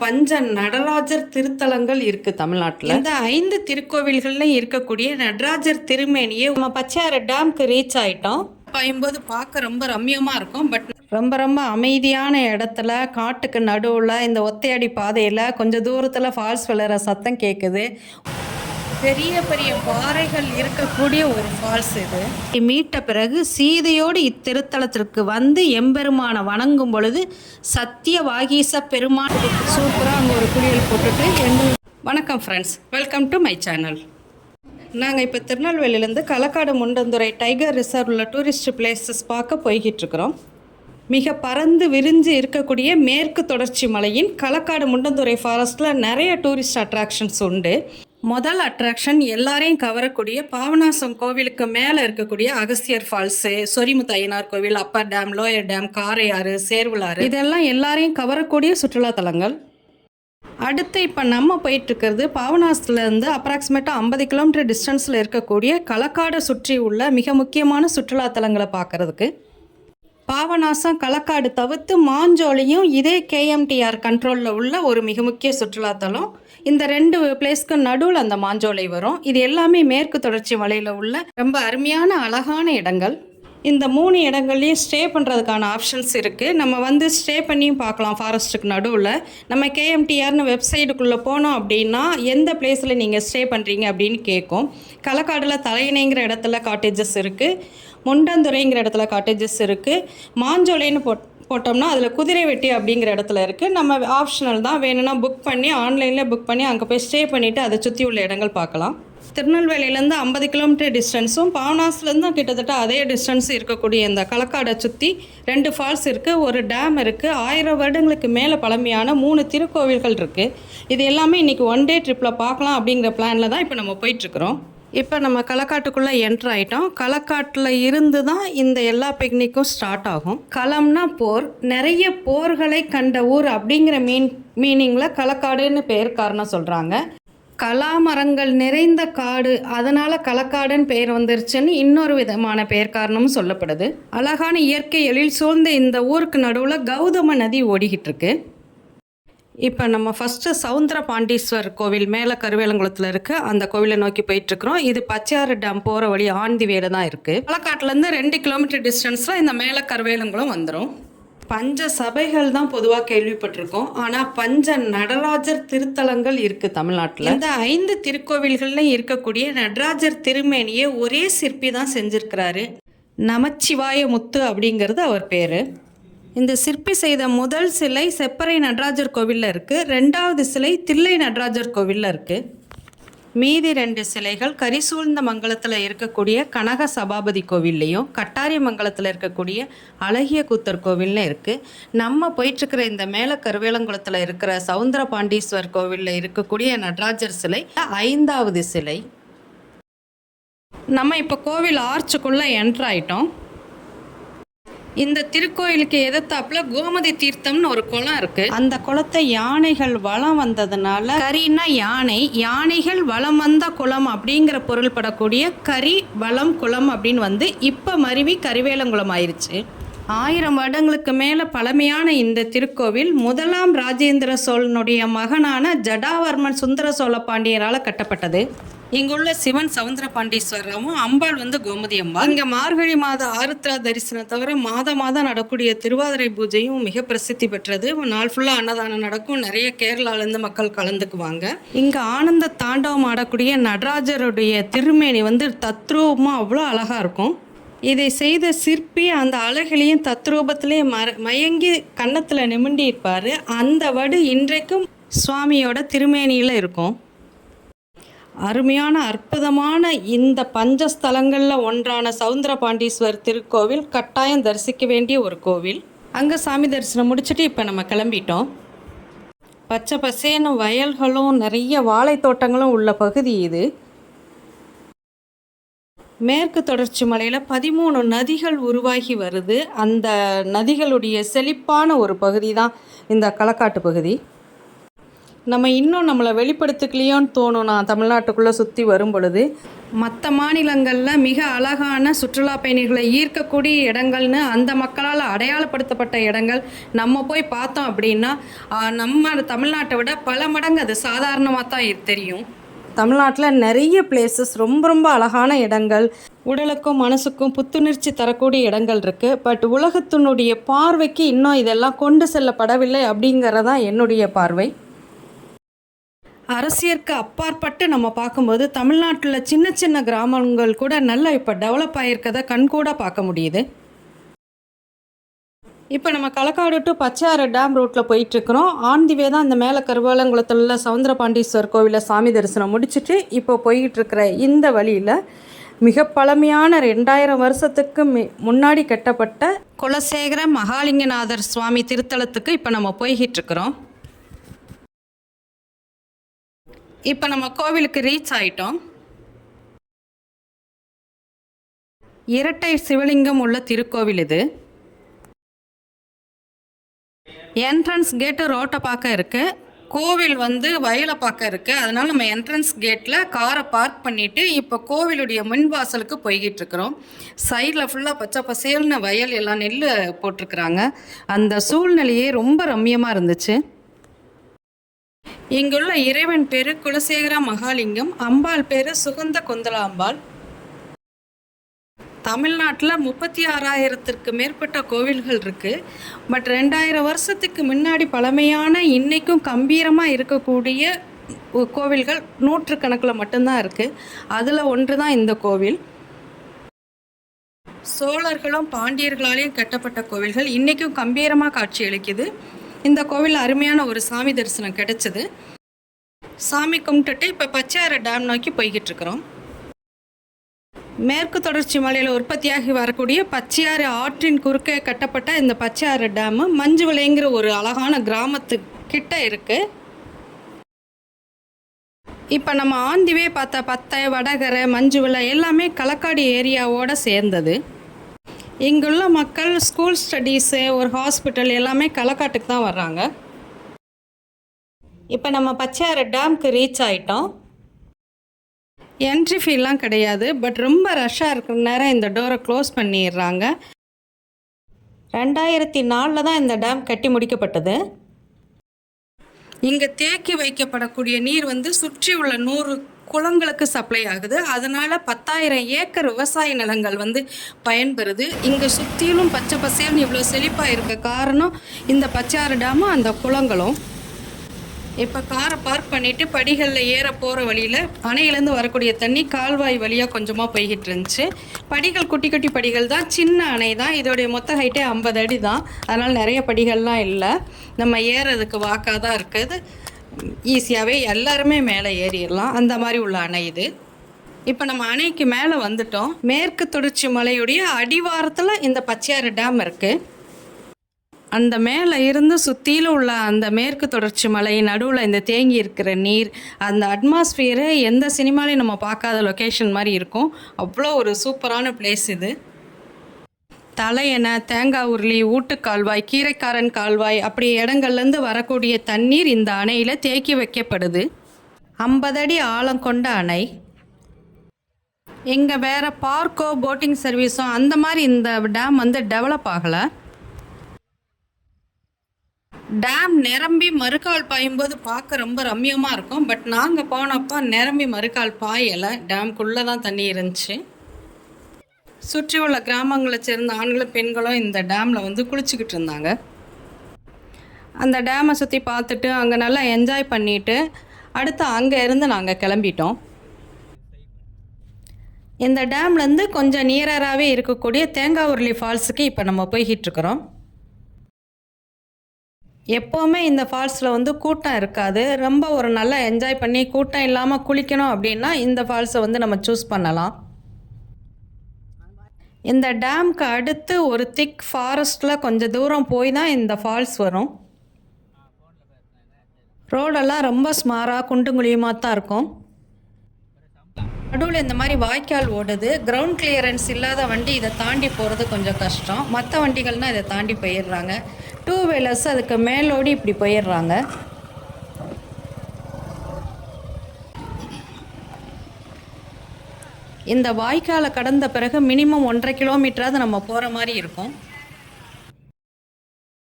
பஞ்ச நடராஜர் திருத்தலங்கள் இருக்கு தமிழ்நாட்டில். இந்த ஐந்து திருக்கோவில்கள்ல இருக்கக்கூடிய நடராஜர் திருமேனியை நம்ம பச்சையாறு டேம்க்கு ரீச் ஆயிட்டோம். பயம்போது பார்க்க ரொம்ப ரம்யமா இருக்கும் பட் ரொம்ப ரொம்ப அமைதியான இடத்துல காட்டுக்கு நடுவில் இந்த ஒத்தையடி பாதையில் கொஞ்சம் தூரத்தில் ஃபால்ஸ் விழுற சத்தம் கேட்குது பெரிய பெரிய பாறைகள் இருக்கக்கூடிய ஒரு ஃபால்ஸ் இது. மீட்ட பிறகு சீதையோடு இத்திருத்தலத்திற்கு வந்து எம்பெருமானை வணங்கும் பொழுது சத்திய வாகீச பெருமான் சூப்பராக அங்கே ஒரு குளியல் போட்டுட்டு எங்க வணக்கம் friends welcome to my channel நாங்கள் இப்போ திருநெல்வேலியிலேருந்து களக்காடு முண்டந்துறை டைகர் ரிசர்வில் டூரிஸ்ட் பிளேசஸ் பார்க்க போய்கிட்டு இருக்கிறோம் மிக பறந்து விரிஞ்சு இருக்கக்கூடிய மேற்கு தொடர்ச்சி மலையின் களக்காடு முண்டந்துறை ஃபாரஸ்ட்டில் நிறைய டூரிஸ்ட் அட்ராக்ஷன்ஸ் உண்டு. முதல் அட்ராக்ஷன் எல்லாரையும் கவரக்கூடிய பாவனாசம் கோவிலுக்கு மேலே இருக்கக்கூடிய அகஸ்தியர் ஃபால்ஸு சொரிமுத்து ஐயனார் கோவில் upper dam lower dam Karaiyar Servalar. இதெல்லாம் எல்லாரையும் கவரக்கூடிய சுற்றுலா தலங்கள். அடுத்து இப்போ நம்ம போயிட்டுருக்கிறது இருக்கிறது அப்ராக்சிமேட்டாக ஐம்பது கிலோமீட்டர் டிஸ்டன்ஸில் இருக்கக்கூடிய களக்காடை சுற்றி உள்ள மிக முக்கியமான சுற்றுலா தலங்களை பார்க்கறதுக்கு. பாவநாசம் களக்காடு தவிர்த்து மாஞ்சோலியும் இதே கேஎம்டிஆர் கண்ட்ரோலில் உள்ள ஒரு மிக முக்கிய சுற்றுலாத்தலம் இந்த ரெண்டு பிளேஸ்க்கு நடுவில் அந்த மாஞ்சோலை வரும். இது எல்லாமே மேற்கு தொடர்ச்சி மலையில் உள்ள ரொம்ப அருமையான அழகான இடங்கள். இந்த மூணு இடங்கள்லையும் ஸ்டே பண்ணுறதுக்கான ஆப்ஷன்ஸ் இருக்குது நம்ம வந்து ஸ்டே பண்ணியும் பார்க்கலாம் ஃபாரஸ்ட்டுக்கு நடுவில். நம்ம கேஎம்டிஆர்னு வெப்சைட்டுக்குள்ளே போனோம் அப்படின்னா எந்த பிளேஸில் நீங்கள் ஸ்டே பண்ணுறீங்க அப்படின்னு கேட்கும். களக்காடில் தலையணைங்கிற இடத்துல காட்டேஜஸ் இருக்குது முண்டந்துறைங்கிற இடத்துல காட்டேஜஸ் இருக்குது மாஞ்சோலைன்னு போட் போட்டோம்னா அதில் குதிரை வெட்டி அப்படிங்கிற இடத்துல இருக்குது நம்ம ஆப்ஷனல் தான் வேணும்னா புக் பண்ணி ஆன்லைனில் புக் பண்ணி அங்கே போய் ஸ்டே பண்ணிவிட்டு அதை சுற்றி உள்ள இடங்கள் பார்க்கலாம். திருநெல்வேலியிலேருந்து ஐம்பது கிலோமீட்டர் டிஸ்டன்ஸும் பாவனாஸ்லேருந்து கிட்டத்தட்ட அதே டிஸ்டன்ஸ் இருக்கக்கூடிய இந்த களக்காடை சுற்றி ரெண்டு ஃபால்ஸ் இருக்குது ஒரு டேம் இருக்குது ஆயிரம் வருடங்களுக்கு மேலே பழமையான மூணு திருக்கோவில்கள் இருக்குது இது எல்லாமே இன்றைக்கி ஒன் டே ட்ரிப்பில் பார்க்கலாம் அப்படிங்கிற பிளானில் தான் இப்போ நம்ம போயிட்டுருக்குறோம் இப்போ நம்ம களக்காட்டுக்குள்ளே என்ட்ரு ஆகிட்டோம் களக்காட்டில் இருந்து தான் இந்த எல்லா பிக்னிக்கும் ஸ்டார்ட் ஆகும். களம்னா போர். நிறைய போர்களை கண்ட ஊர் அப்படிங்கிற மீன் மீனிங்கில் களக்காடுன்னு பேர் காரணம் சொல்கிறாங்க கலாமரங்கள் நிறைந்த காடு. அதனால் களக்காடுன்னு பெயர் வந்துருச்சுன்னு இன்னொரு விதமான பெயர் காரணமும் சொல்லப்படுது. அழகான இயற்கை எழில் சூழ்ந்த இந்த ஊருக்கு நடுவில் கௌதம நதி ஓடிக்கிட்டு இருக்கு. இப்போ நம்ம ஃபஸ்ட்டு சவுந்தர பாண்டீஸ்வர் கோவில் மேலே கருவேலங்குளத்தில் இருக்குது அந்த கோவிலை நோக்கி போயிட்டுருக்குறோம். இது பச்சையாறு டேம் போகிற வழி ஆண்டி தான் இருக்குது பாலக்காட்டிலேருந்து ரெண்டு கிலோமீட்டர் டிஸ்டன்ஸில் இந்த மேலே கருவேலங்குளம் வந்துடும் பஞ்ச சபைகள் தான் பொதுவாக கேள்விப்பட்டிருக்கோம். ஆனால் பஞ்ச நடராஜர் திருத்தலங்கள் இருக்குது தமிழ்நாட்டில். இந்த ஐந்து திருக்கோவில்கள்லையும் இருக்கக்கூடிய நடராஜர் திருமேனியை ஒரே சிற்பி தான் செஞ்சுருக்கிறாரு. நமச்சிவாய முத்து அப்படிங்கிறது அவர் பேர். இந்த சிற்பி செய்த முதல் சிலை செப்பறை நடராஜர் கோவிலில் இருக்குது ரெண்டாவது சிலை தில்லை நடராஜர் கோவிலில் இருக்குது மீதி ரெண்டு சிலைகள் கரிசூழ்ந்த மங்கலத்தில் இருக்கக்கூடிய கனக சபாபதி கோவில்லையும் கட்டாரி மங்கலத்தில் இருக்கக்கூடிய அழகிய கூத்தர் கோவில்னு இருக்குது நம்ம போயிட்டுருக்கிற இந்த மேல கருவேலங்குளத்தில் இருக்கிற சவுந்தர பாண்டீஸ்வர் கோவிலில் இருக்கக்கூடிய நடராஜர் சிலை ஐந்தாவது சிலை. நம்ம இப்போ கோவில் ஆர்ச்சுக்குள்ளே என்ட்ராயிட்டோம் இந்த திருக்கோயிலுக்கு எதிர்த்தாப்புல கோமதி தீர்த்தம்னு ஒரு குளம் இருக்கு. அந்த குளத்தை யானைகள் வளம் வந்ததுனால கரின்னா யானை யானைகள் வளம் வந்த குளம் அப்படிங்கிற பொருள் படக்கூடிய கரி வளம் குளம் அப்படின்னு வந்து இப்போ மருவி கரிவேலங்குளம் ஆயிருச்சு. ஆயிரம் வருடங்களுக்கு மேலே பழமையான இந்த திருக்கோவில் முதலாம் ராஜேந்திர சோழனுடைய மகனான ஜடாவர்மன் சுந்தர சோழ பாண்டியரால் கட்டப்பட்டது. இங்குள்ள சிவன் சவுந்தர பாண்டீஸ்வரரும் அம்பாள் வந்து கோமதி அம்பாள். இங்க மார்கழி மாத ஆருத்ரா தரிசனம் தவிர மாத மாதம் நடக்கூடிய திருவாதிரை பூஜையும் மிக பிரசித்தி பெற்றது. நாள் ஃபுல்லா அன்னதானம் நடக்கும். நிறைய கேரளால இருந்து மக்கள் கலந்துக்குவாங்க. இங்க ஆனந்த தாண்டவம் ஆடக்கூடிய நடராஜருடைய திருமேனி வந்து தத்ரூபமா அவ்வளோ அழகா இருக்கும். இதை செய்த சிற்பி அந்த அழகிலையும் தத்ரூபத்திலையும் மர மயங்கி கன்னத்தில் நிமிண்டி இருப்பார் அந்த வடு இன்றைக்கும் சுவாமியோட திருமேனியில் இருக்கும். அருமையான அற்புதமான இந்த பஞ்சஸ்தலங்களில் ஒன்றான சவுந்தர பாண்டீஸ்வர் திருக்கோவில் கட்டாயம் தரிசிக்க வேண்டிய ஒரு கோவில். அங்கே சாமி தரிசனம் முடிச்சுட்டு இப்போ நம்ம கிளம்பிட்டோம். பச்சை பசேன்னு வயல்களும் நிறைய வாழைத்தோட்டங்களும் உள்ள பகுதி இது. மேற்கு தொடர்ச்சி மலையில் பதிமூணு நதிகள் உருவாகி வருது. அந்த நதிகளுடைய செழிப்பான ஒரு பகுதி தான் இந்த களக்காட்டு பகுதி. நம்ம இன்னும் நம்மளை வெளிப்படுத்திக்கலையோன்னு தோணும் நான் தமிழ்நாட்டுக்குள்ளே சுற்றி வரும் பொழுது மற்ற மாநிலங்களில் மிக அழகான சுற்றுலா பயணிகளை ஈர்க்கக்கூடிய இடங்கள்னு அந்த மக்களால் அடையாளப்படுத்தப்பட்ட இடங்கள் நம்ம போய் பார்த்தோம் அப்படின்னா நம்ம தமிழ்நாட்டை விட பல மடங்கு அது சாதாரணமாக தான் தெரியும். தமிழ்நாட்டில் நிறைய பிளேசஸ் ரொம்ப ரொம்ப அழகான இடங்கள் உடலுக்கும் மனசுக்கும் புத்துணர்ச்சி தரக்கூடிய இடங்கள் இருக்குது பட் உலகத்தினுடைய பார்வைக்கு இன்னும் இதெல்லாம் கொண்டு செல்லப்படவில்லை அப்படிங்கிறதான் என்னுடைய பார்வை. அரசியற்கு அப்பாற்பட்டு நம்ம பார்க்கும்போது தமிழ்நாட்டில் சின்ன சின்ன கிராமங்கள் கூட நல்லா இப்போ டெவலப் ஆகியிருக்கதை கண்கூட பார்க்க முடியுது. இப்போ நம்ம களக்காடு டு பச்சையாறு டேம் ரோட்டில் போயிட்டுருக்குறோம் ஆன் தான் இந்த மேலே கருவாலங்குளத்தில் சவுந்தரபாண்டீஸ்வரர் கோவிலில் சாமி தரிசனம் முடிச்சுட்டு இப்போ போயிட்டுருக்கிற இந்த வழியில் மிக பழமையான ரெண்டாயிரம் வருஷத்துக்கு மி முன்னாடி கட்டப்பட்ட குலசேகர மகாலிங்கநாதர் சுவாமி திருத்தலத்துக்கு இப்போ நம்ம போய்கிட்டு இருக்கிறோம். இப்போ நம்ம கோவிலுக்கு ரீச் ஆயிட்டோம். இரட்டை சிவலிங்கம் உள்ள திருக்கோவில் இது. என்ட்ரன்ஸ் கேட்டு ரோட்டை பார்க்க இருக்கு. கோவில் வந்து வயலை பார்க்க இருக்கு. அதனால நம்ம என்ட்ரன்ஸ் கேட்டில் காரை பார்க் பண்ணிட்டு இப்போ கோவிலுடைய முன் வாசலுக்கு போய்கிட்டு இருக்கிறோம். சைடில் ஃபுல்லாக பச்சை பசேல்னு வயல் எல்லாம் நெல் போட்டிருக்கிறாங்க. அந்த சூழ்நிலையே ரொம்ப ரம்மியமாக இருந்துச்சு. இங்குள்ள இறைவன் பேரு குலசேகர மகாலிங்கம் அம்பாள் பேரு சுகந்த குந்தலாம்பாள் தமிழ்நாட்டில் முப்பத்தி ஆறாயிரத்திற்கு மேற்பட்ட கோவில்கள் இருக்குது பட் ரெண்டாயிரம் வருஷத்துக்கு முன்னாடி பழமையான இன்றைக்கும் கம்பீரமாக இருக்கக்கூடிய கோவில்கள் நூற்றுக்கணக்கில் மட்டும்தான் இருக்குது அதில் ஒன்று தான் இந்த கோவில். சோழர்களும் பாண்டியர்களாலேயும் கட்டப்பட்ட கோவில்கள் இன்றைக்கும் கம்பீரமாக காட்சியளிக்குது. இந்த கோவிலில் அருமையான ஒரு சாமி தரிசனம் கிடைச்சது. சாமி கும்பிட்டுட்டு இப்போ பச்சையாறு டேம் நோக்கி போய்கிட்டு இருக்கிறோம் மேற்கு தொடர்ச்சி மலையில் உற்பத்தியாகி வரக்கூடிய பச்சையாறு ஆற்றின் குறுக்கே கட்டப்பட்ட இந்த பச்சையாறு டேமு மஞ்சுவிளைங்கிற ஒரு அழகான கிராமத்து கிட்ட இருக்கு. இப்போ நம்ம ஆந்திவே பார்த்த பத்தை வடகரை மஞ்சுவிளை எல்லாமே களக்காடு ஏரியாவோட சேர்ந்தது. இங்குள்ள மக்கள் ஸ்கூல் ஸ்டடீஸு ஒரு ஹாஸ்பிட்டல் எல்லாமே களக்காட்டுக்கு தான் வர்றாங்க. இப்போ நம்ம பச்சையாறு டேம்க்கு ரீச் ஆயிட்டோம். என்ட்ரி ஃபீலாம் கிடையாது பட் ரொம்ப ரஷ்ஷாக இருக்கிற நேரம் இந்த டோரை க்ளோஸ் பண்ணிடுறாங்க. ரெண்டாயிரத்தி நாலில் தான் இந்த டேம் கட்டி முடிக்கப்பட்டது. இங்கே தேக்கி வைக்கப்படக்கூடிய நீர் வந்து சுற்றி உள்ள நூறு குளங்களுக்கு சப்ளை ஆகுது. அதனால பத்தாயிரம் ஏக்கர் விவசாய நிலங்கள் வந்து பயன்பெறுது. இங்கே சுற்றிலும் பச்சை பசேல்னு இவ்வளோ செழிப்பாக இருக்க காரணம் இந்த பச்சாறு டேமும் அந்த குளங்களும். இப்போ காரை பார்க் பண்ணிட்டு படிகளில் ஏற போகிற வழியில் அணையிலேருந்து வரக்கூடிய தண்ணி கால்வாய் வழியாக கொஞ்சமாக போய்கிட்டு இருந்துச்சு. படிகள் குட்டி குட்டி படிகள் தான். சின்ன அணை தான். இதோடைய மொத்த ஹைட்டே ஐம்பது அடி தான். அதனால் நிறைய படிகள்லாம் இல்லை. நம்ம ஏறதுக்கு வாக்காக தான் இருக்குது. ஈஸியாகவே எல்லாருமே மேலே ஏறிடலாம். அந்த மாதிரி உள்ள அணை இது. இப்போ நம்ம அணைக்கு மேலே வந்துட்டோம். மேற்கு தொடர்ச்சி மலையுடைய அடிவாரத்தில் இந்த பச்சையாறு டேம் இருக்குது அந்த மேலே இருந்து சுற்றியில் உள்ள அந்த மேற்கு தொடர்ச்சி மலை நடுவில் இந்த தேங்கி இருக்கிற நீர் அந்த அட்மாஸ்பியரு எந்த சினிமாலையும் நம்ம பார்க்காத லொக்கேஷன் மாதிரி இருக்கும். அவ்வளோ ஒரு சூப்பரான பிளேஸ் இது. தலையணை தேங்காய் உருளி ஊட்டுக்கால்வாய் கீரைக்காரன் கால்வாய் அப்படி இடங்கள்லேருந்து வரக்கூடிய தண்ணீர் இந்த அணையில் தேக்கி வைக்கப்படுது. ஐம்பது அடி ஆழம் கொண்ட அணை. இங்கே வேறு பார்க்கோ போட்டிங் சர்வீஸோ அந்த மாதிரி இந்த டேம் வந்து டெவலப் ஆகலை. டேம் நிரம்பி மறுக்கால் பாயும்போது பார்க்க ரொம்ப ரம்மியமாக இருக்கும். பட் நாங்கள் போனப்போ நிரம்பி மறுக்கால் பாயலை. டேம்குள்ளே தான் தண்ணி இருந்துச்சு. சுற்றி உள்ள கிராமங்களை சேர்ந்த ஆண்களும் பெண்களும் இந்த டேமில் வந்து குளிச்சுக்கிட்டு இருந்தாங்க. அந்த டேமை சுற்றி பார்த்துட்டு அங்கே நல்லா என்ஜாய் பண்ணிட்டு அடுத்து அங்கே இருந்து நாங்கள் கிளம்பிட்டோம். இந்த டேம்லேருந்து கொஞ்சம் நியரராகவே இருக்கக்கூடிய தேங்காய் உருளி ஃபால்ஸுக்கு இப்போ நம்ம போய்கிட்டுருக்குறோம் எப்போவுமே இந்த ஃபால்ஸில் வந்து கூட்டம் இருக்காது. ரொம்ப ஒரு நல்லா என்ஜாய் பண்ணி கூட்டம் இல்லாமல் குளிக்கணும் அப்படின்னா இந்த ஃபால்ஸை வந்து நம்ம சூஸ் பண்ணலாம். இந்த டேம்க்கு அடுத்து ஒரு திக் ஃபாரஸ்ட்டில் கொஞ்சம் தூரம் போய் தான் இந்த ஃபால்ஸ் வரும். ரோடெல்லாம் ரொம்ப ஸ்மாராக குண்டு குழியுமாக தான் இருக்கும். நடுவில் இந்த மாதிரி வாய்க்கால் ஓடுது. கிரவுண்ட் கிளியரன்ஸ் இல்லாத வண்டி இதை தாண்டி போகிறது கொஞ்சம் கஷ்டம். மற்ற வண்டிகள்னால் இதை தாண்டி போயிடுறாங்க. டூ வீலர்ஸ் அதுக்கு மேலோடி இப்படி போயிடுறாங்க. இந்த வாய்க்காலை கடந்த பிறகு மினிமம் ஒன்றரை கிலோமீட்டராவது நம்ம போகிற மாதிரி இருக்கும்.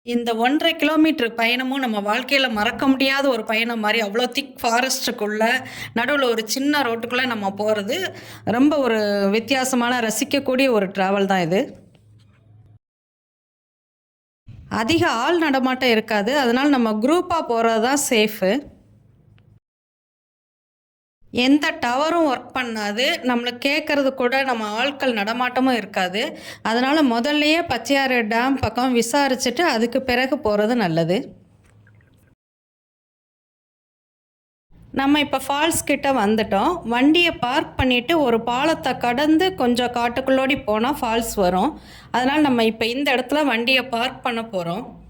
இந்த ஒன்றரை கிலோமீட்டர் பயணமும் நம்ம வாழ்க்கையில் மறக்க முடியாத ஒரு பயணம் மாதிரி அவ்வளோ திக் ஃபாரஸ்ட்டுக்குள்ளே நடுவில் ஒரு சின்ன ரோட்டுக்குள்ளே நம்ம போகிறது ரொம்ப ஒரு வித்தியாசமான ரசிக்கக்கூடிய ஒரு ட்ராவல் தான் இது. அதிக ஆள் நடமாட்டம் இருக்காது. அதனால் நம்ம குரூப்பாக போகிறது தான் சேஃபு எந்த டவரும் ஒர்க் பண்ணாது. நம்மளுக்கு கேட்குறது கூட நம்ம ஆட்கள் நடமாட்டமும் இருக்காது. அதனால் முதல்லையே பச்சையாறு டேம் பக்கம் விசாரிச்சுட்டு அதுக்கு பிறகு போகிறது நல்லது. நம்ம இப்போ ஃபால்ஸ் கிட்ட வந்துட்டோம். வண்டியை பார்க் பண்ணிவிட்டு ஒரு பாலத்தை கடந்து கொஞ்சம் காட்டுக்குள்ளோடி போனால் ஃபால்ஸ் வரும். அதனால் நம்ம இப்போ இந்த இடத்துல வண்டியை பார்க் பண்ண போகிறோம்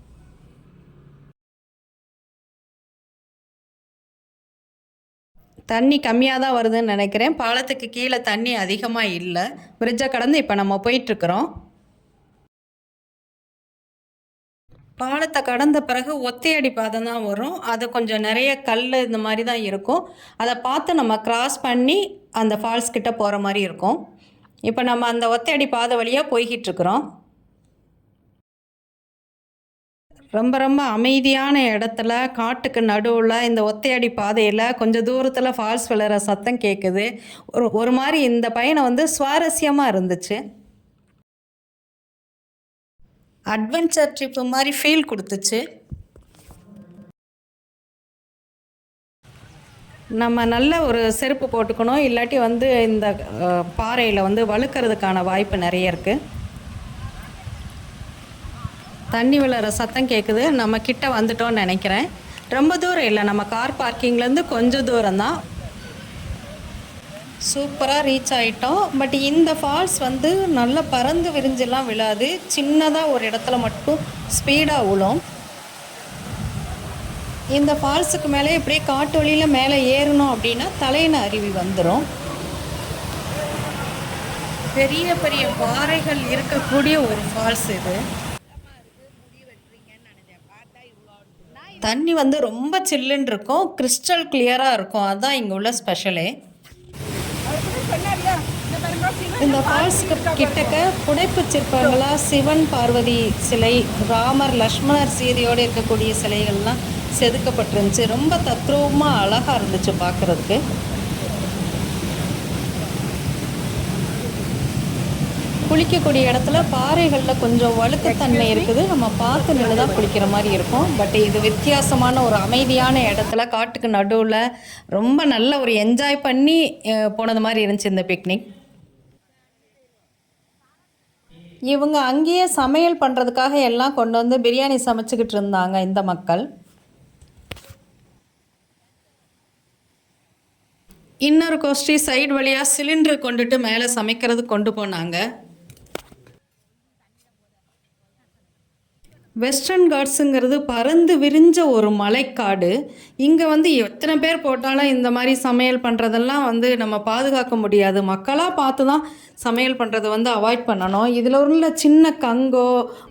தண்ணி கம்மியாக தான் வருதுன்னு நினைக்கிறேன். பாலத்துக்கு கீழே தண்ணி அதிகமாக இல்லை. பிரிட்ஜை கடந்து இப்போ நம்ம போயிட்டுருக்குறோம். பாலத்தை கடந்த பிறகு ஒத்தையடி பாதை தான் வரும். அது கொஞ்சம் நிறைய கல் இந்த மாதிரி தான் இருக்கும். அதை பார்த்து நம்ம கிராஸ் பண்ணி அந்த ஃபால்ஸ் கிட்ட போகிற மாதிரி இருக்கும். இப்போ நம்ம அந்த ஒத்தையடி பாதை வழியாக போய்கிட்டு இருக்கிறோம் ரொம்ப ரொம்ப அமைதியான இடத்துல காட்டுக்கு நடுவில் இந்த ஒத்தையடி பாதையில் கொஞ்சம் தூரத்தில் ஃபால்ஸ் விழுற சத்தம் கேட்குது ஒரு ஒரு மாதிரி இந்த பயணம் வந்து சுவாரஸ்யமாக இருந்துச்சு. அட்வென்ச்சர் ட்ரிப்பு மாதிரி ஃபீல் கொடுத்துச்சு. நம்ம நல்ல ஒரு செருப்பு போட்டுக்கணும். இல்லாட்டி வந்து இந்த பாறையில் வந்து வழுக்கிறதுக்கான வாய்ப்பு நிறைய இருக்குது தண்ணி விழுற சத்தம் கேட்குது நம்ம கிட்ட வந்துட்டோம்னு நினைக்கிறேன். ரொம்ப தூரம் இல்லை. நம்ம கார் பார்க்கிங்லேருந்து கொஞ்சம் தூரம் தான். சூப்பராக ரீச் ஆகிட்டோம் பட் இந்த ஃபால்ஸ் வந்து நல்லா பறந்து விரிஞ்செல்லாம் விழாது. சின்னதாக ஒரு இடத்துல மட்டும் ஸ்பீடாக விழும் இந்த ஃபால்ஸுக்கு மேலே இப்படியே காட்டு வழியில் மேலே ஏறணும் அப்படின்னா தலையின அருவி வந்துடும் பெரிய பெரிய பாறைகள் இருக்கக்கூடிய ஒரு ஃபால்ஸ் இது. தண்ணி வந்து ரொம்ப சில்லுன்னு இருக்கும். கிறிஸ்டல் கிளியராக இருக்கும். அதுதான் இங்கே உள்ள ஸ்பெஷலே இந்த ஃபால்ஸ்க்கு கிட்டக்க புடைப்பு சிற்பங்களாக சிவன் பார்வதி சிலை ராமர் லக்ஷ்மணர் சீதையோடு இருக்கக்கூடிய சிலைகள்லாம் செதுக்கப்பட்டிருந்துச்சு. ரொம்ப தத்ரூபமாக அழகாக இருந்துச்சு பார்க்குறதுக்கு. குளிக்கக்கூடிய இடத்துல பாறைகளில் கொஞ்சம் வழுக்கத்தன்மை இருக்குது. நம்ம பார்த்து நின்று தான் குளிக்கிற மாதிரி இருக்கும். பட் இது வித்தியாசமான ஒரு அமைதியான இடத்துல காட்டுக்கு நடுவில் ரொம்ப நல்ல ஒரு என்ஜாய் பண்ணி போனது மாதிரி இருந்துச்சு இந்த பிக்னிக் இவங்க அங்கேயே சமையல் பண்ணுறதுக்காக எல்லாம் கொண்டு வந்து பிரியாணி சமைச்சிக்கிட்டு இருந்தாங்க இந்த மக்கள். இன்னொரு கோஷ்டி சைடு வழியாக சிலிண்டர் கொண்டுட்டு மேலே சமைக்கிறது கொண்டு போனாங்க. வெஸ்டர்ன் காட்ஸுங்கிறது பறந்து விரிஞ்ச ஒரு மலைக்காடு. இங்கே வந்து எத்தனை பேர் போட்டாலும் இந்த மாதிரி சமையல் பண்ணுறதெல்லாம் வந்து நம்ம பாதுகாக்க முடியாது. மக்களாக பார்த்து தான் சமையல் பண்ணுறதை வந்து அவாய்ட் பண்ணணும். இதில் உள்ள சின்ன கங்கோ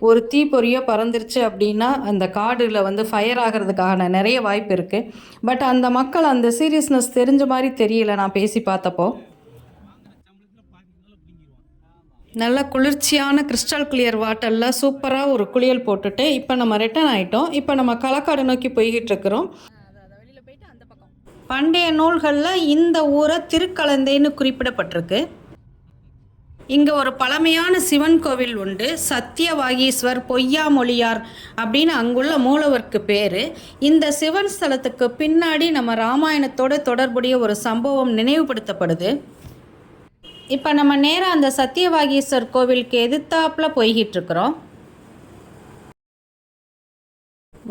ஒரு தீப்பொறியோ பறந்துருச்சு அப்படின்னா அந்த காடில் வந்து ஃபயர் ஆகிறதுக்கான நிறைய வாய்ப்பு இருக்குது பட் அந்த மக்கள் அந்த சீரியஸ்னஸ் தெரிஞ்ச மாதிரி தெரியல நான் பேசி பார்த்தப்போ. நல்ல குளிர்ச்சியான கிறிஸ்டல் கிளியர் வாட்டரில் சூப்பராக ஒரு குளியல் போட்டுட்டு இப்போ நம்ம ரிட்டர்ன் ஆகிட்டோம் இப்போ நம்ம களக்காடு நோக்கி போய்கிட்டு இருக்கிறோம். பண்டைய நூல்களில் இந்த ஊரை திருக்கலந்தைன்னு குறிப்பிடப்பட்டிருக்கு. இங்கே ஒரு பழமையான சிவன் கோவில் உண்டு. சத்தியவாகீஸ்வர் பொய்யாமொழியார் அப்படின்னு அங்குள்ள மூலவருக்கு பேர். இந்த சிவன் ஸ்தலத்துக்கு பின்னாடி நம்ம ராமாயணத்தோட தொடர்புடைய ஒரு சம்பவம் நினைவுபடுத்தப்படுது. இப்போ நம்ம நேராக அந்த சத்தியவாகீஸ்வர் கோவிலுக்கு எதிர்த்தாப்பில் போய்கிட்டு இருக்கிறோம்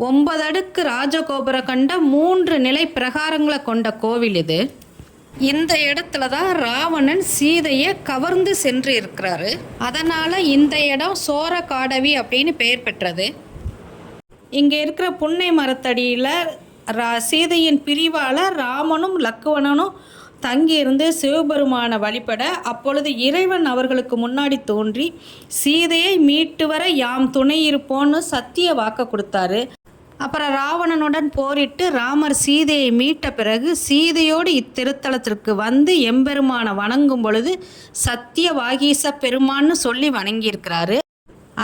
ஒன்பது அடுக்கு ராஜகோபுர கண்ட மூன்று நிலை பிரகாரங்களை கொண்ட கோவில் இது. இந்த இடத்துல தான் ராவணன் சீதையை கவர்ந்து சென்று இருக்கிறாரு அதனால் இந்த இடம் சோர காடவி அப்படின்னு பெயர் பெற்றது. இங்கே இருக்கிற புன்னை மரத்தடியில் ரா சீதையின் பிரிவால் ராமனும் லக்குவணனும் தங்கியிருந்து சிவபெருமான வழிபட அப்பொழுது இறைவன் அவர்களுக்கு முன்னாடி தோன்றி சீதையை மீட்டு வர யாம் துணை இருப்போன்னு சத்திய வாக்க கொடுத்தாரு. அப்புறம் ராவணனுடன் போரிட்டு ராமர் சீதையை மீட்ட பிறகு சீதையோடு இத்திருத்தலத்திற்கு வந்து எம்பெருமானை வணங்கும் பொழுது சத்திய வாகீச பெருமான்னு சொல்லி வணங்கியிருக்கிறாரு.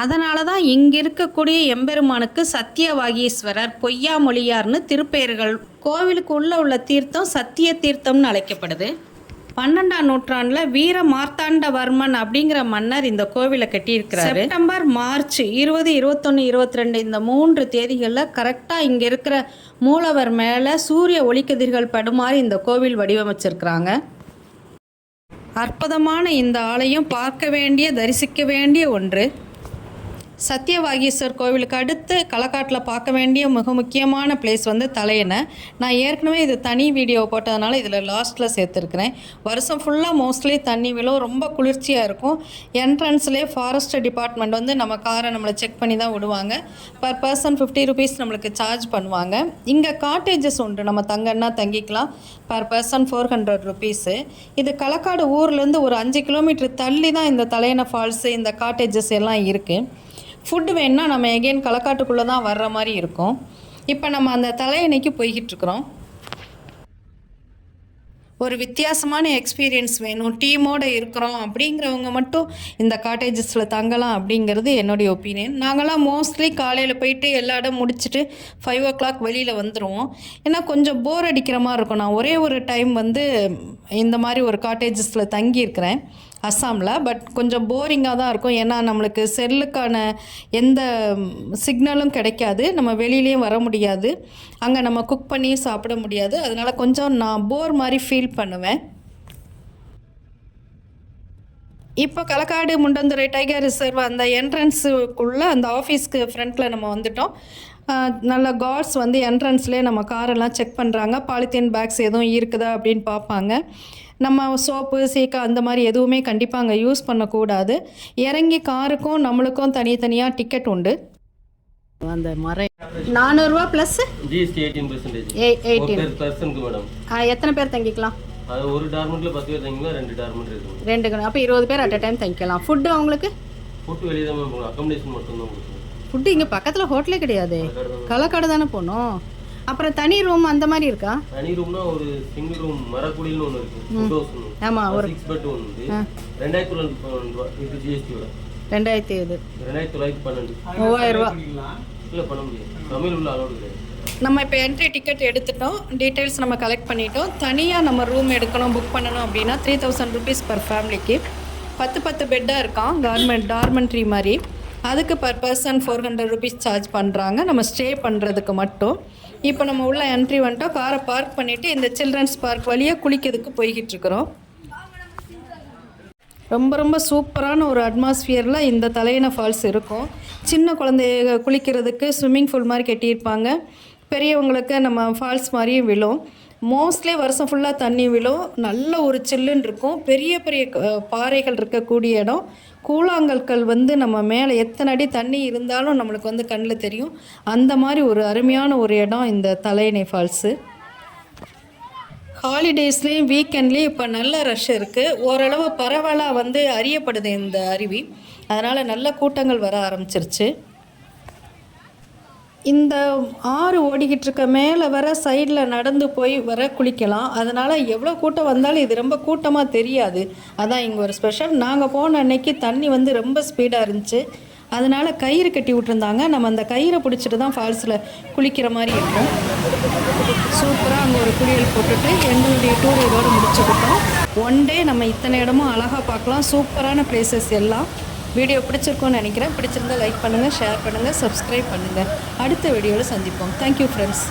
அதனால தான் இங்கே இருக்கக்கூடிய எம்பெருமானுக்கு சத்தியவாகீஸ்வரர் பொய்யாமொழியார்னு திருப்பெயர்கள். கோவிலுக்கு உள்ளே உள்ள தீர்த்தம் சத்திய தீர்த்தம்னு அழைக்கப்படுது. பன்னெண்டாம் நூற்றாண்டில் வீர மார்த்தாண்டவர்மன் அப்படிங்கிற மன்னர் இந்த கோவிலை கட்டியிருக்கிறாரு. செப்டம்பர் மார்ச் இருபது இருபத்தொன்று இருபத்தி ரெண்டு இந்த மூன்று தேதிகளில் கரெக்டாக இங்கே இருக்கிற மூலவர் மேலே சூரிய ஒளிக்கதிர்கள் படுமாறு இந்த கோவில் வடிவமைச்சிருக்கிறாங்க. அற்புதமான இந்த ஆலயம் பார்க்க வேண்டிய தரிசிக்க வேண்டிய ஒன்று. சத்தியவாகீஸ்வர் கோவிலுக்கு அடுத்து களக்காட்டில் பார்க்க வேண்டிய மிக முக்கியமான பிளேஸ் வந்து தலையணை நான் ஏற்கனவே இது தனி வீடியோ போட்டதுனால இதில் லாஸ்ட்டில் சேர்த்துருக்குறேன். வருஷம் ஃபுல்லாக மோஸ்ட்லி தண்ணி விழும். ரொம்ப குளிர்ச்சியாக இருக்கும். என்ட்ரன்ஸ்லேயே ஃபாரஸ்ட் டிபார்ட்மெண்ட் வந்து நம்ம காரை நம்மளை செக் பண்ணி தான் விடுவாங்க. பர் பர்சன் ஃபிஃப்டி ருபீஸ் நம்மளுக்கு சார்ஜ் பண்ணுவாங்க. இங்கே காட்டேஜஸ் உண்டு. நம்ம தங்கன்னா தங்கிக்கலாம். Per person four hundred rupees இது களக்காடு ஊர்லேருந்து ஒரு அஞ்சு கிலோமீட்டர் தள்ளி தான் இந்த தலையணை ஃபால்ஸு இந்த காட்டேஜஸ் எல்லாம் இருக்குது ஃபுட்டு வேணுன்னா நம்ம எகெயின் களக்காட்டுக்குள்ளே தான் வர்ற மாதிரி இருக்கும். இப்போ நம்ம அந்த தலையணைக்கு போய்கிட்டு இருக்கிறோம் ஒரு வித்தியாசமான எக்ஸ்பீரியன்ஸ் வேணும். டீமோடு இருக்கிறோம் அப்படிங்கிறவங்க மட்டும் இந்த காட்டேஜஸில் தங்கலாம் அப்படிங்கிறது என்னுடைய ஒப்பீனியன் நாங்களாம் மோஸ்ட்லி காலையில் போயிட்டு எல்லா இடம் முடிச்சுட்டு ஃபைவ் ஓ கிளாக் வெளியில் வந்துடுவோம் ஏன்னா கொஞ்சம் போர் அடிக்கிற மாதிரி இருக்கும். நான் ஒரே ஒரு டைம் வந்து இந்த மாதிரி ஒரு காட்டேஜஸில் தங்கியிருக்கிறேன். அஸ்ஸாமில் பட் கொஞ்சம் போரிங்காக தான் இருக்கும். ஏன்னா நம்மளுக்கு செல்லுக்கான எந்த சிக்னலும் கிடைக்காது. நம்ம வெளியிலையும் வர முடியாது. அங்கே நம்ம குக் பண்ணி சாப்பிட முடியாது. அதனால் கொஞ்சம் நான் போர் மாதிரி ஃபீல் பண்ணுவேன். இப்போ களக்காடு முண்டந்துறை டைகர் ரிசர்வ் அந்த என்ட்ரன்ஸுக்குள்ளே அந்த ஆஃபீஸ்க்கு ஃப்ரண்ட்டில் நம்ம வந்துட்டோம். நல்ல கார்ட்ஸ் வந்து என்ட்ரன்ஸ்லேயே நம்ம காரெல்லாம் செக் பண்ணுறாங்க பாலித்தீன் பேக்ஸ் எதுவும் இருக்குதா அப்படின்னு பார்ப்பாங்க. நம்ம சோப்பு சீக்கா அந்த மாதிரி எதுவுமே கண்டிப்பாக அங்கே யூஸ் பண்ணக்கூடாது. இறங்கி காருக்கும் நம்மளுக்கும் தனித்தனியாக டிக்கெட் உண்டு. அந்த மறை நானூறுரூவா plus GST eighteen percentage madam. எத்தனை பேர் தங்கிக்கலாம்? அது ஒரு டார்மெண்ட்ல பத்து பேர் தங்கினா ரெண்டு டார்மெண்ட் இருக்கு ரெண்டு அப்போ இருபது பேர் அட் அ டைம் தங்கிக்கலாம். ஃபுட்டு அவங்களுக்கு ஃபுட்டு வெளியே தான் மேம் அக்கமடேஷன் மட்டும் தான் ஃபுட்டு இங்கே பக்கத்தில் ஹோட்டலே கிடையாது. களக்காடு தானே. போகணும். அப்புறம் தனி ரூம் அந்த மாதிரி இருக்கா? தனி ரூம்னா ஒரு சிங்கிள் ரூம் மரக்குடில்னு ஒன்று இருக்கு. ஒன்று ஆமாம் ஒரு சிக்ஸ் பெட் ஒன்று வந்து ரெண்டாயிரத்தி தொள்ளாயிரத்தி ரூபா இது ஜிஎஸ்டியோட ரெண்டாயிரத்தி இது ரெண்டாயிரத்தி தொள்ளாயிரத்தி பன்னெண்டு. மூவாயிரம் ரூபா. இல்லை பண்ண முடியாது. தமிழ் உள்ள அலோடு கிடையாது. நம்ம இப்போ என்ட்ரி டிக்கெட் எடுத்துட்டோம். டீட்டெயில்ஸ் நம்ம கலெக்ட் பண்ணிட்டோம். தனியாக நம்ம ரூம் எடுக்கணும் புக் பண்ணணும் அப்படின்னா த்ரீ தௌசண்ட் ருபீஸ் பர் ஃபேமிலிக்கு பத்து பத்து பெட்டாக இருக்கான். கவர்மெண்ட் டார்மெண்ட்ரி மாதிரி. அதுக்கு per person four hundred rupees charge பண்ணுறாங்க நம்ம ஸ்டே பண்ணுறதுக்கு மட்டும். இப்போ நம்ம உள்ள என்ட்ரி வந்துட்டோம். காரை பார்க் பண்ணிவிட்டு இந்த சில்ட்ரன்ஸ் பார்க் வழியாக குளிக்கிறதுக்கு போய்கிட்டு இருக்கிறோம். ரொம்ப ரொம்ப சூப்பரான ஒரு அட்மாஸ்ஃபியரில் இந்த தலையணை ஃபால்ஸ் இருக்கும். சின்ன குழந்தைய குளிக்கிறதுக்கு ஸ்விம்மிங் பூல் மாதிரி கட்டியிருப்பாங்க. பெரியவங்களுக்கு நம்ம ஃபால்ஸ் மாதிரியும் விழும். மோஸ்ட்லி வருஷம் ஃபுல்லாக தண்ணி விழும். நல்ல ஒரு சில்லுன்னு இருக்கும். பெரிய பெரிய பாறைகள் இருக்கக்கூடிய இடம். கூழாங்கற்கள் வந்து நம்ம மேலே எத்தனை அடி தண்ணி இருந்தாலும் நம்மளுக்கு வந்து கண்ணில் தெரியும். அந்த மாதிரி ஒரு அருமையான ஒரு இடம் இந்த தலையணை ஃபால்ஸு ஹாலிடேஸ்லேயும் வீக்கெண்ட்லேயும் இப்போ நல்ல ரஷ் இருக்குது ஓரளவு பரவலாக வந்து அறியப்படுது இந்த அருவி. அதனால் நல்ல கூட்டங்கள் வர ஆரம்பிச்சிருச்சு. இந்த ஆறு ஓடிக்கிட்டு இருக்க மேலே வர சைடில் நடந்து போய் வர குளிக்கலாம். அதனால் எவ்வளோ கூட்டம் வந்தாலும் இது ரொம்ப கூட்டமாக தெரியாது. அதான் இங்கே ஒரு ஸ்பெஷல் நாங்கள் போன அன்னைக்கு தண்ணி வந்து ரொம்ப ஸ்பீடாக இருந்துச்சு. அதனால் கயிறு கட்டி விட்டுருந்தாங்க. நம்ம அந்த கயிறை பிடிச்சிட்டு தான் ஃபால்ஸில் குளிக்கிற மாதிரி இருக்கும். சூப்பராக அங்கே ஒரு குளியல் போட்டுட்டு எங்களுடைய டூர் இதோடு முடிச்சுக்கிட்டோம். ஒன் டே நம்ம இத்தனை இடமும் அழகாக பார்க்கலாம். சூப்பரான பிளேசஸ் எல்லாம். வீடியோ பிடிச்சிருக்கோன்னு நினைக்கிறேன். பிடிச்சிருந்தா லைக் பண்ணுங்கள் ஷேர் பண்ணுங்கள் சப்ஸ்கிரைப் பண்ணுங்கள் அடுத்த வீடியோவில் சந்திப்போம். Thank you friends